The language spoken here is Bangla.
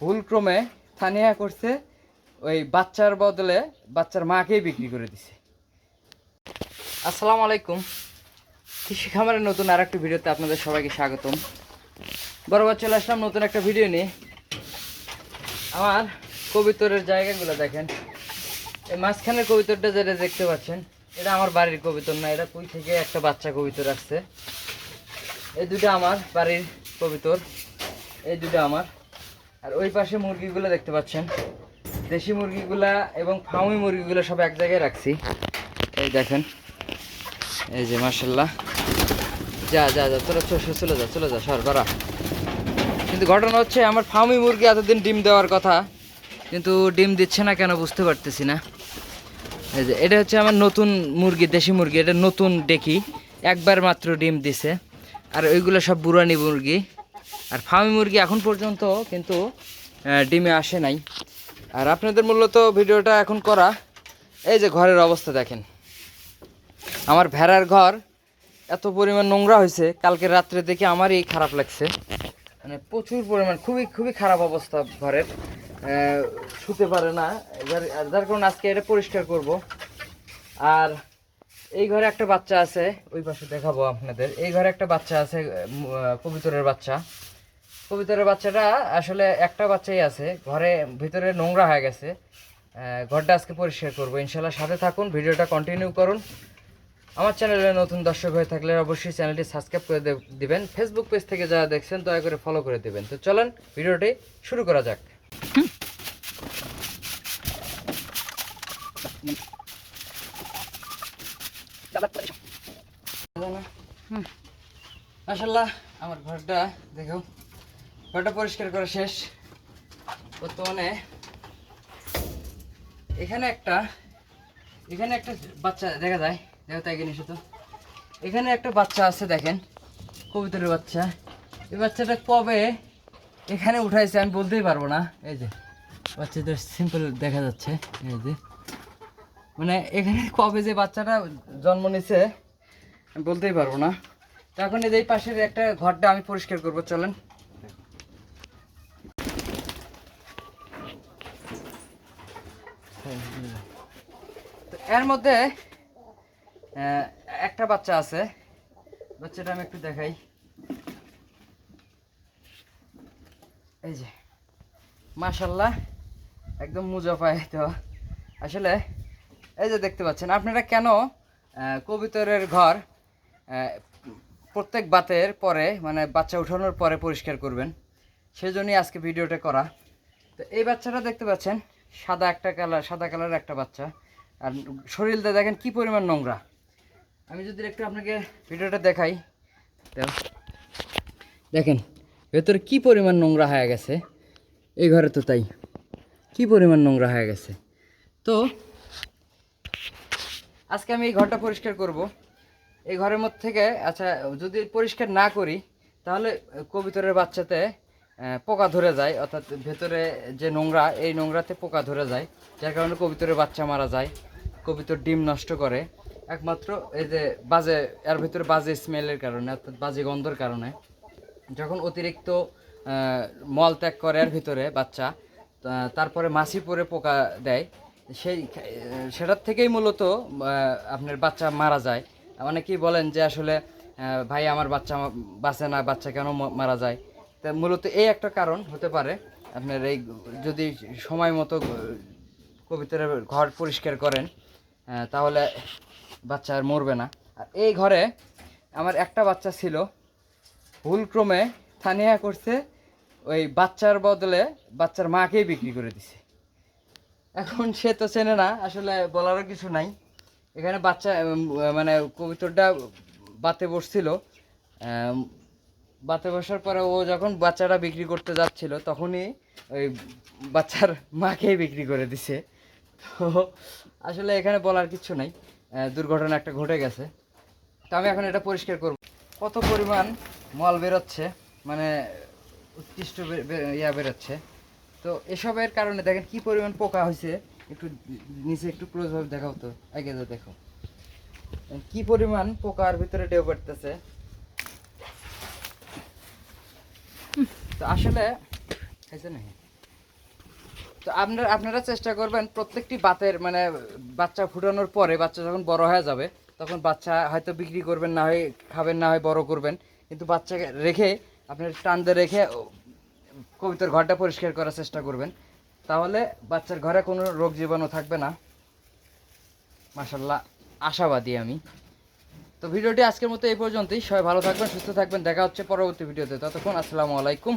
ভুলক্রমে থানিয়া করছে, ওই বাচ্চার বদলে বাচ্চার মাকেই বিক্রি করে দিছে। আসসালামু আলাইকুম। কৃষি খামারের নতুন আর একটা ভিডিওতে আপনাদের সবাইকে স্বাগতম। বরাবর চলে আসলাম নতুন একটা ভিডিও নিয়ে। আমার কবিতরের জায়গাগুলো দেখেন। এই মাঝখানের কবিতরটা যেটা দেখতে পাচ্ছেন, এটা আমার বাড়ির কবিতর না, এটা কই থেকে একটা বাচ্চা কবিতর আসছে। এই দুটো আমার বাড়ির কবিতর। এই দুটো আমার। আর ওই পাশে মুরগিগুলো দেখতে পাচ্ছেন। দেশি মুরগিগুলা এবং ফার্মি মুরগিগুলো সব এক জায়গায় রাখছি। এই দেখেন, এই যে মার্শাল্লাহ যা যা যা তোরা চলে যা চলে যা, সর করা কিন্তু ঘটনা হচ্ছে, আমার ফার্মি মুরগি এতদিন ডিম দেওয়ার কথা, কিন্তু ডিম দিচ্ছে না কেন বুঝতে পারতেছি না। এই যে, এটা হচ্ছে আমার নতুন মুরগি, দেশি মুরগি, এটা নতুন ডেকি। একবার মাত্র ডিম দিছে। আর ওইগুলো সব বুড়ানি মুরগি। আর ফার্মি মুরগি এখন পর্যন্ত কিন্তু ডিমে আসে নাই। আর আপনাদের মূলত ভিডিওটা এখন করা, এই যে ঘরের অবস্থা দেখেন। আমার ভেড়ার ঘর এত পরিমাণ নোংরা হয়েছে, কালকে রাত্রে দেখে আমারই খারাপ লাগছে। মানে প্রচুর পরিমাণ, খুবই খুবই খারাপ অবস্থা ঘরের। শুতে পারে না। যার- কারণে আজকে এটা পরিষ্কার করব। আর এই ঘরে একটা বাচ্চা আছে, ওই পাশে দেখাবো আপনাদের। এই ঘরে একটা বাচ্চা আছে কবিতরের বাচ্চা। কবিতরের বাচ্চাটা আসলে একটা বাচ্চাই আছে। ঘরে ভিতরে নোংরা হয়ে গেছে। ঘরটা আজকে পরিষ্কার করব। ইনশাল্লাহ সাথে থাকুন ভিডিওটা কন্টিনিউ করুন। আমার চ্যানেলে নতুন দর্শক হয়ে থাকলে অবশ্যই চ্যানেলটি সাবস্ক্রাইব করে দিবেন। ফেসবুক পেজ থেকে যারা দেখছেন দয়া করে ফলো করে দিবেন। তো চলেন ভিডিওটি শুরু করা যাক। মাসাল্লাহ আমার ঘরটা দেখো। ঘরটা পরিষ্কার করা শেষ। বর্তমানে এখানে একটা এখানে একটা বাচ্চা দেখা যায়, দেখো তাই কিনে তো এখানে একটা বাচ্চা আছে দেখেন, কবিতরের বাচ্চা। এই বাচ্চাটা কবে এখানে উঠাইছে আমি বলতেই পারব না। এই যে, বাচ্চাটা সিম্পল দেখা যাচ্ছে, এই যে। মানে এখানে কবে যে বাচ্চাটা জন্ম নিছে আমি বলতেই পারব না। তো এখন এই পাশের একটা ঘরটা আমি পরিষ্কার করব, চলেন। তো এর মধ্যে একটা বাচ্চা আছে। বাচ্চাটা আমি একটু দেখাই। এই যে মাশাল্লাহ একদম মুজাফায় তো। আসলে, এই যে দেখতে পাচ্ছেন, আপনারা কেন কবিতরের ঘর প্রত্যেক বাতের পরে মানে বাচ্চা উঠানোর পরে পরিষ্কার করবেন? সেজন্যই আজকে ভিডিওটা করা। তো এই বাচ্চাটা দেখতে পাচ্ছেন, সাদা একটা কালার, সাদা কালারের একটা বাচ্চা। আর শরীরটা দেখেন কি পরিমাণ নোংরা। আমি যদি একটু আপনাকে ভিডিওটা দেখাই দেখেন, ভেতরে কি পরিমাণ নোংরা হয়ে গেছে? এই ঘরে তো তাই। কি পরিমাণ নোংরা হয়ে গেছে? তো আজকে আমি এই ঘরটা পরিষ্কার করব। এই ঘরের মধ্যে থেকে আচ্ছা যদি পরিষ্কার না করি, তাহলে কবিতরের বাচ্চাতে পোকা ধরে যায়, অর্থাৎ ভেতরে যে নোংরা, এই নোংরাতে পোকা ধরে যায়, যার কারণে কবিতরের বাচ্চা মারা যায়। কবিতর ডিম নষ্ট করে। একমাত্র এই যে বাজে, এর ভিতরে বাজে স্মেলের কারণে, অর্থাৎ বাজে গন্ধর কারণে। যখন অতিরিক্ত মল ত্যাগ করে এর ভিতরে বাচ্চা তারপরে মাছি পরে পোকা দেয়, সেই সেটার থেকেই মূলত আপনার বাচ্চা মারা যায়। অনেকেই বলেন যে আসলে ভাই আমার বাচ্চা বাঁচে না, বাচ্চা কেন মারা যায়? তা মূলত এই একটা কারণ হতে পারে। আপনার এই যদি সময় মতো কবিতরের ঘর পরিষ্কার করেন তাহলে বাচ্চা আর মরবে না। আর এই ঘরে আমার একটা বাচ্চা ছিল। ভুলক্রমে থানিয়া করছে, ওই বাচ্চার বদলে বাচ্চার মাকেই বিক্রি করে দিছে। এখন সে তো চেনে না, আসলে বলারও কিছু নাই। এখানে বাচ্চা মানে কবিতরটা বাতে বসছিল। বাতে বসার পরে ও যখন বাচ্চাটা বিক্রি করতে যাচ্ছিল, তখনই ওই বাচ্চার মাকেই বিক্রি করে দিছে। তো আসলে এখানে বলার কিছু নাই। দুর্ঘটনা একটা ঘটে গেছে। তো আমি এখন এটা পরিষ্কার করব। কত পরিমাণ মল বেরোচ্ছে মানে উৎকৃষ্ট ইয়া বেরোচ্ছে। তো এসবের কারণে দেখেন কি পরিমাণ পোকা হয়েছে। একটু নিচে একটু ক্লোজভাবে দেখাও তো। আগে তো দেখো। কি পরিমাণ পোকার ভিতরে ডেউ পড়তেছে। তো আসলে খাইছে না তো আপনারা আপনারা চেষ্টা করবেন প্রত্যেকটি বাতের মানে বাচ্চা ফুটানোর পরে বাচ্চা যখন বড় হয়ে যাবে, তখন বাচ্চা হয়তো বিক্রি করবেন, না হয় খাবেন, না হয় বড় করবেন। কিন্তু বাচ্চাকে রেখে, আপনার টান দিয়ে রেখে কবিতার ঘরটা পরিষ্কার করার চেষ্টা করবেন। তাহলে বাচ্চার ঘরে কোনো রোগ জীবাণু থাকবে না। মাসাল্লাহ আশাবাদী আমি। তো ভিডিওটি আজকের মতো এই পর্যন্তই। সবাই ভালো থাকবেন, সুস্থ থাকবেন। দেখা হচ্ছে পরবর্তী ভিডিওতে। ততক্ষণ আসসালামু আলাইকুম।